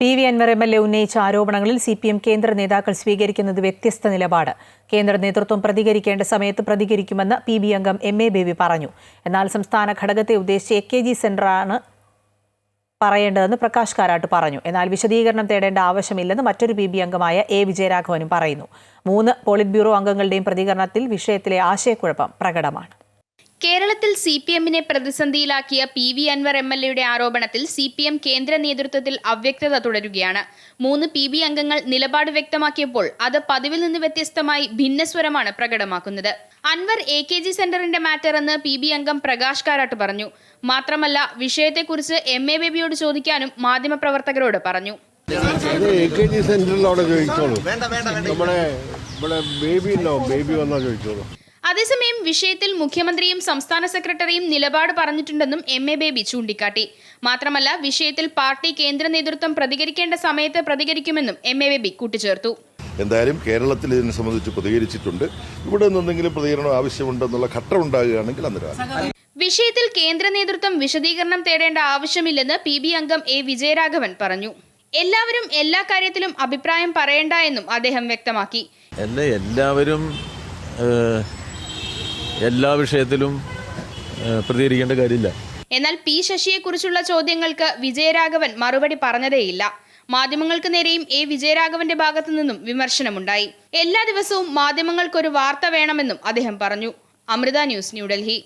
P V Anwar M L A ഉന്നയിച്ച ആരോപണങ്ങളിൽ C P M കേന്ദ്ര നേതാക്കൾ സ്വീകരിക്കുന്നത് വ്യത്യസ്ത നിലപാട്. കേന്ദ്ര നേതൃത്വം പ്രതികരിക്കേണ്ട സമയത്ത് പ്രതികരിക്കുമെന്ന് പി ബി അംഗം എം എ ബേബി പറഞ്ഞു. എന്നാൽ സംസ്ഥാന ഘടകത്തെ ഉദ്ദേശിച്ച് എ കെ ജി സെന്ററാണ് പറയേണ്ടതെന്ന് പ്രകാശ് കാരാട്ട് പറഞ്ഞു. എന്നാൽ വിശദീകരണം തേടേണ്ട ആവശ്യമില്ലെന്ന് മറ്റൊരു പി ബി അംഗമായ എ വിജയരാഘവനും പറയുന്നു. മൂന്ന് പോളിറ്റ് ബ്യൂറോ അംഗങ്ങളുടെയും പ്രതികരണത്തിൽ വിഷയത്തിലെ ആശയക്കുഴപ്പം പ്രകടമാണ്. കേരളത്തിൽ സി പി എമ്മിനെ പ്രതിസന്ധിയിലാക്കിയ P V Anwar M L എയുടെ ആരോപണത്തിൽ സി പി എം കേന്ദ്ര നേതൃത്വത്തിൽ അവ്യക്തത തുടരുകയാണ്. മൂന്ന് പി ബി അംഗങ്ങൾ നിലപാട് വ്യക്തമാക്കിയപ്പോൾ അത് പതിവിൽ നിന്ന് വ്യത്യസ്തമായി ഭിന്നസ്വരമാണ് പ്രകടമാക്കുന്നത്. അൻവർ എ കെ ജി സെന്ററിന്റെ മാറ്റർ എന്ന് പി ബി അംഗം പ്രകാശ് കാരാട്ട് പറഞ്ഞു. മാത്രമല്ല വിഷയത്തെക്കുറിച്ച് എം എ ബേബിയോട് ചോദിക്കാനും മാധ്യമപ്രവർത്തകരോട് പറഞ്ഞു. നമ്മുടെ ഇവിടെ ബേബി ഉണ്ടാവും ബേബി വന്നാൽ ചോദിച്ചോളൂ. അതേസമയം വിഷയത്തിൽ മുഖ്യമന്ത്രിയും സംസ്ഥാന സെക്രട്ടറിയും നിലപാട് പറഞ്ഞിട്ടുണ്ടെന്നും എം എ ബേബി ചൂണ്ടിക്കാട്ടി. മാത്രമല്ല വിഷയത്തിൽ പാർട്ടി കേന്ദ്ര നേതൃത്വം പ്രതികരിക്കേണ്ട സമയത്ത് പ്രതികരിക്കുമെന്നും എം എ ബേബി കൂട്ടിച്ചേർത്തു. എന്തായാലും കേരളത്തിൽ ഇതിനെ സംബന്ധിച്ച് പ്രതികരിച്ചിട്ടുണ്ട്. ഇവിടെ നിന്നെങ്കിലും പ്രതികരണം ആവശ്യമുണ്ടെന്നുള്ള ഘട്ടം ഉണ്ടാകുകയാണെങ്കിൽ അന്നേരം വിഷയത്തിൽ കേന്ദ്ര നേതൃത്വം വിശദീകരണം തേടേണ്ട ആവശ്യമില്ലെന്ന് പി ബി അംഗം എ വിജയരാഘവൻ പറഞ്ഞു. എല്ലാവരും എല്ലാ കാര്യത്തിലും അഭിപ്രായം പറയേണ്ട എന്നും അദ്ദേഹം വ്യക്തമാക്കി. എല്ലാവരും എല്ലാ വിഷയത്തിലും പ്രതികരിക്കേണ്ട കാര്യമില്ല. എന്നാൽ പി ശശിയെക്കുറിച്ചുള്ള ചോദ്യങ്ങൾക്ക് വിജയരാഘവൻ മറുപടി പറഞ്ഞതേയില്ല. മാധ്യമങ്ങൾക്ക് നേരെയും എ വിജയരാഘവന്റെ ഭാഗത്തു നിന്നും വിമർശനമുണ്ടായി. എല്ലാ ദിവസവും മാധ്യമങ്ങൾക്കൊരു വാർത്ത വേണമെന്നും അദ്ദേഹം പറഞ്ഞു. അമൃത ന്യൂസ് ന്യൂഡൽഹി